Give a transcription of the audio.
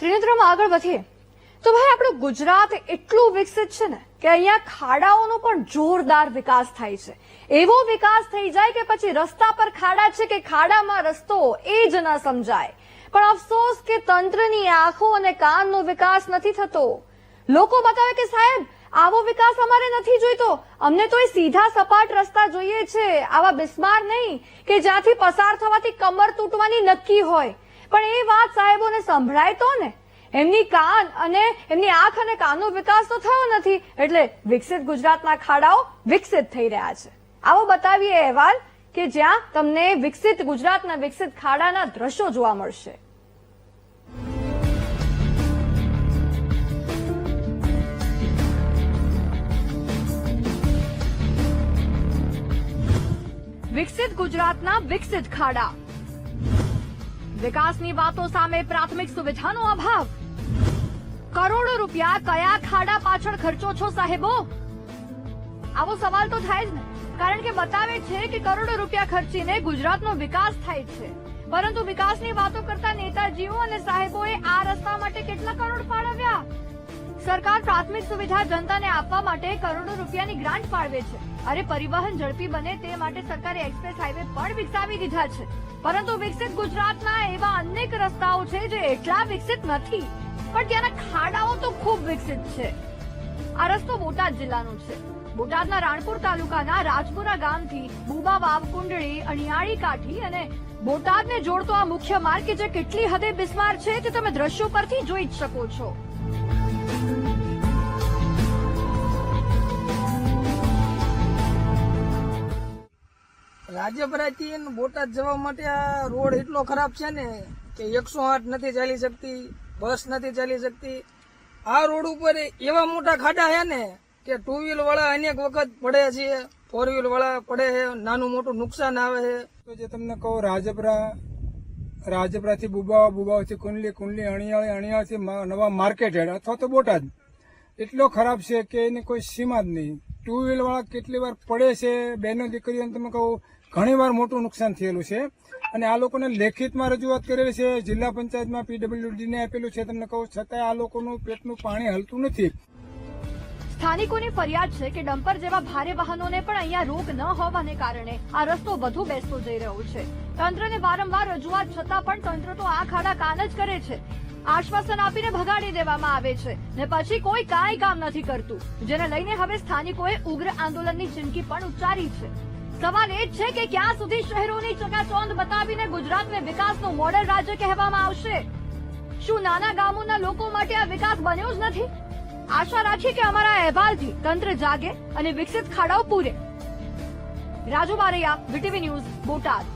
ત્રિનેત્રમાં આગળ વધીએ. તો ભાઈ, આપણું ગુજરાત એટલું વિકસિત છે ને કે અહીંયા ખાડાઓનો પણ જોરદાર વિકાસ થાય છે. એવો વિકાસ થઈ જાય કે પછી રસ્તા પર ખાડા છે કે ખાડામાં રસ્તો એ જ ન સમજાય. પણ અફસોસ કે તંત્રની આંખો અને કાનનો વિકાસ નથી થતો. લોકો બતાવે કે સાહેબ, આવો વિકાસ અમારે નથી જોઈતો. અમને તો એ સીધા સપાટ રસ્તા જોઈએ છે. આવા બિસ્માર નહીં કે જ્યાંથી પસાર થવાથી કમર તૂટવાની નક્કી હોય. પણ એ વાત સાહેબોને સંભળાય તો ને? એમની કાન અને એમની આંખ અને કાનનો વિકાસ તો થયો નથી, એટલે વિકસિત ગુજરાતના ખાડાઓ વિકસિત થઈ રહ્યા છે. આવો બતાવીએ અહેવાલ કે જ્યાં તમને વિકસિત ગુજરાતના વિકસિત ખાડાના દ્રશ્યો જોવા મળશે. વિકસિત ગુજરાતના વિકસિત ખાડા. વિકાસની વાતો સામે પ્રાથમિક સુવિધાનો અભાવ. કરોડો રૂપિયા કયા ખાડા પાછળ ખર્ચો છો સાહેબો? આવો સવાલ તો થાય જ ને. કારણ કે બતાવે છે કે કરોડો રૂપિયા ખર્ચીને ગુજરાતનો વિકાસ થાય છે. પરંતુ વિકાસની વાતો કરતા નેતાજીઓ અને સાહેબોએ આ રસ્તા માટે કેટલા કરોડ ફાળવ્યા? સરકાર પ્રાથમિક સુવિધા જનતાને આપવા માટે કરોડો રૂપિયાની ગ્રાન્ટ ફાળવે છે. અરે પરિવહન ઝડપી બને તે માટે સરકારે એક્સપ્રેસ હાઈવે પણ વિકસાવી દીધા છે. પરંતુ વિકસિત ગુજરાતના એવા અનેક રસ્તાઓ છે જે એટલા વિકસિત નથી. પણ ત્યાંના ખાડાઓ તો ખૂબ વિકસિત છે. આ રસ્તો બોટાદ જિલ્લાનો છે. બોટાદના રાણપુર તાલુકાના રાજપુરા ગામથી બુબા વાવ, કુંડળી, અણિયાળી કાઠી અને બોટાદને જોડતો આ મુખ્ય માર્ગ કે જે કેટલી હદે બિસ્માર છે તે તમે દ્રશ્યો પરથી જોઈ જ શકો છો. રાજ્યભરાથી બોટાદ જવા માટે આ રોડ એટલો ખરાબ છે ને કે એકસો આઠ નથી ચાલી શકતી, બસ નથી ચાલી શકતી. આ રોડ ઉપર એવા મોટા ખાડા છે ને કે ટુ વ્હીલ વાળા અનેક વખત પડે છે ફોર વ્હીલ વાળા પડે છે, નાનું મોટું નુકસાન આવે છે. તો જે તમને કહું રાજપરા રાજપરાથી બુબાવા, બુબાવાથી કુંડલી કુંડલી, અણિયાળી, અણિયાળથી નવા માર્કેટ હેડ, અથવા તો બોટાદ. એટલો ખરાબ છે કે એની કોઈ સીમા જ નહીં. ટુ વ્હીલ વાળા કેટલી વાર પડે છે બહેનો દીકરીઓને તમે કહું ઘણી વાર મોટું નુકસાન થયેલું છે. અને આ લોકોને લેખિતમાં રજૂઆત કરેલી છે. જિલ્લા પંચાયતમાં પીડબ્લ્યુડીને આપેલું છે. તમને કહું છતાં આ લોકોનું પેટનું પાણી હલતું નથી. સ્થાનિકોની ફરિયાદ છે કે ડમ્પર જેવા ભારે વાહનોને પણ અહીંયા રોક ન હોવાને કારણે આ રસ્તો વધુ બેસતો જઈ રહ્યો છે. તંત્રને વારંવાર રજૂઆત છતાં પણ તંત્ર તો આ ખાડા કાન જ કરે છે. આશ્વાસન આપીને ભગાડી દેવામાં આવે છે. ને પછી કોઈ કાંઈ કામ નથી કરતું. જેને લઈને હવે સ્થાનિકોએ ઉગ્ર આંદોલનની ચીમકી પણ ઉચ્ચારી છે. સવાલ એ છે કે ક્યાં સુધી શહેરોની ચકાચોંધ બતાવીને ગુજરાતને વિકાસનું મોડેલ રાજ્ય કહેવામાં આવશે? શું નાના ગામોના લોકો માટે આ વિકાસ બન્યો જ નથી? આશા રાખી કે અમારા અહેવાલથી તંત્ર જાગે અને વિકસિત ખાડાઓ પૂરે. Raju Baraiya, VTV news Botad.